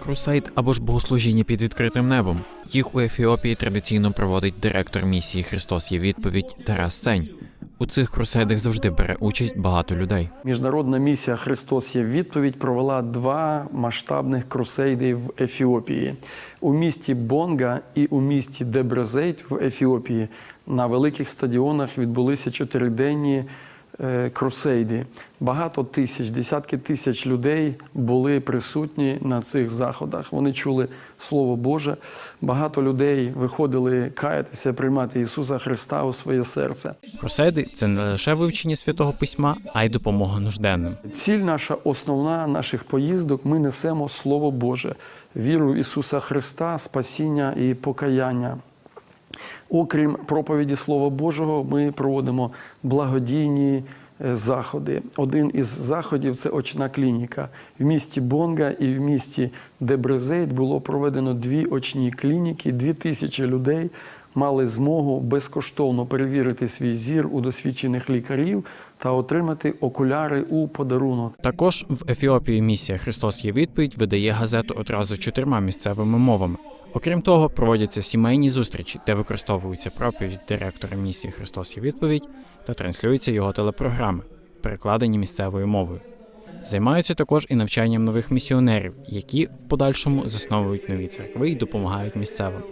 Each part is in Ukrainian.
Крусейд або ж богослужіння під відкритим небом. Їх у Ефіопії традиційно проводить директор місії Христос є відповідь Тарас Сень. У цих крусейдах завжди бере участь багато людей. Міжнародна місія Христос є відповідь провела два масштабних крусейди в Ефіопії у місті Бонга і у місті Дебрезейт в Ефіопії. На великих стадіонах відбулися чотириденні е, крусейди. Багато тисяч, десятки тисяч людей були присутні на цих заходах. Вони чули Слово Боже. Багато людей виходили каятися, приймати Ісуса Христа у своє серце. Крусейди це не лише вивчення святого письма, а й допомога нужденним. Ціль наша основна наших поїздок ми несемо Слово Боже, віру Ісуса Христа, спасіння і покаяння. Окрім проповіді Слова Божого, ми проводимо благодійні е, заходи. Один із заходів це очна клініка. В місті Бонга і в місті Дебрезейт було проведено дві очні клініки, дві тисячі людей мали змогу безкоштовно перевірити свій зір у досвідчених лікарів та отримати окуляри у подарунок. Також в Ефіопії місія Христос є відповідь видає газету одразу чотирма місцевими мовами. Окрім того, проводяться сімейні зустрічі, де використовується проповідь директора місії Христос і відповідь та транслюються його телепрограми, перекладені місцевою мовою. Займаються також і навчанням нових місіонерів, які в подальшому засновують нові церкви і допомагають місцевим.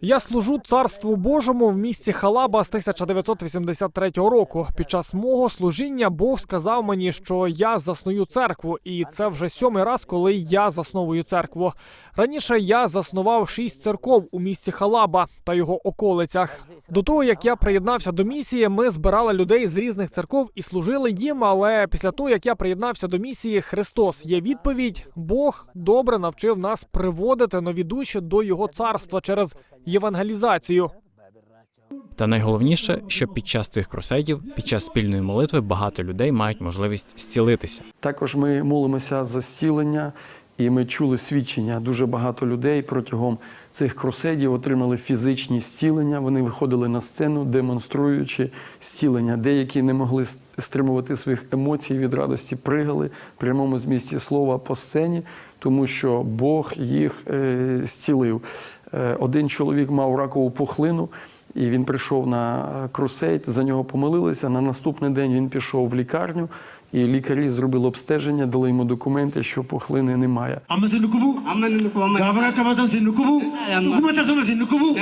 Я служу царству Божому в місті Халаба з 1983 року. Під час мого служіння Бог сказав мені, що я засную церкву, і це вже сьомий раз, коли я засновую церкву. Раніше я заснував шість церков у місті Халаба та його околицях. До того як я приєднався до місії, ми збирали людей з різних церков і служили їм. Але після того як я приєднався до місії, Христос є відповідь. Бог добре навчив нас приводити нові душі до його царства через євангелізацію. Та найголовніше, що під час цих крусейдів, під час спільної молитви, багато людей мають можливість зцілитися. Також ми молимося за зцілення, і ми чули свідчення. Дуже багато людей протягом цих крусейдів отримали фізичні зцілення. Вони виходили на сцену, демонструючи зцілення. Деякі не могли стримувати своїх емоцій від радості, пригали в прямому змісті слова по сцені, тому що Бог їх е, зцілив. Е, Один чоловік мав ракову пухлину. І він прийшов на крусейд, за нього помолилися. На наступний день він пішов в лікарню, і лікарі зробили обстеження, дали йому документи, що пухлини немає. Амма синукубу? Амма синукубу. Гавра кабатан синукубу? Документа зона синукубу?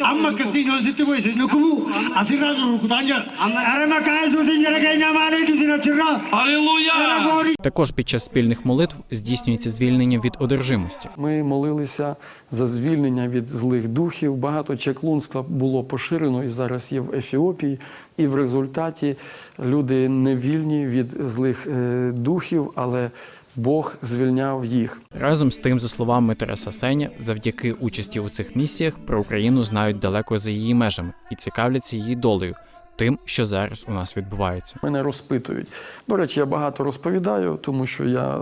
Амма кастиньо зитивой синукубу? А сиразу рукутанджа? Арема каезу синьора кайня малейду синочира? Алілуя! Також під час спільних молитв здійснюється звільнення від одержимості. Ми молилися за звільнення від злих духів. Багато чеклунства було поширено і зараз є в Ефіопії. І в результаті люди не вільні від злих е, духів, але Бог звільняв їх. Разом з тим, за словами Тараса Сеня, завдяки участі у цих місіях про Україну знають далеко за її межами і цікавляться її долею, тим, що зараз у нас відбувається. Мене розпитують. До речі, я багато розповідаю, тому що я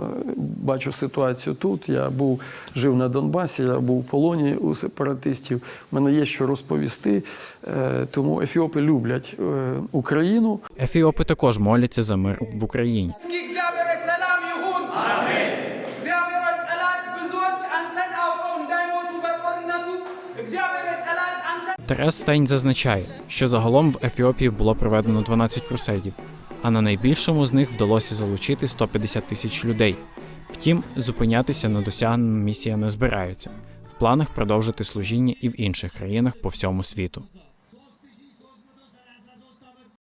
бачу ситуацію тут. Я був жив на Донбасі, я був в полоні у сепаратистів. У мене є що розповісти. Е, Тому ефіопи люблять е, Україну. Ефіопи також моляться за мир в Україні. እስኪ እግዚአብሔር ሰላም ይሁን። እግዚአብሔር ጠላት ብዙዎች አንተን አውቀው እንዳይሞቱ በጦርነቱ እግዚአብሔር ТРС Стейн зазначає, що загалом в Ефіопії було проведено 12 крусейдів, а на найбільшому з них вдалося залучити 150 тисяч людей. Втім, зупинятися на досягненому місія не збираються. В планах продовжити служіння і в інших країнах по всьому світу.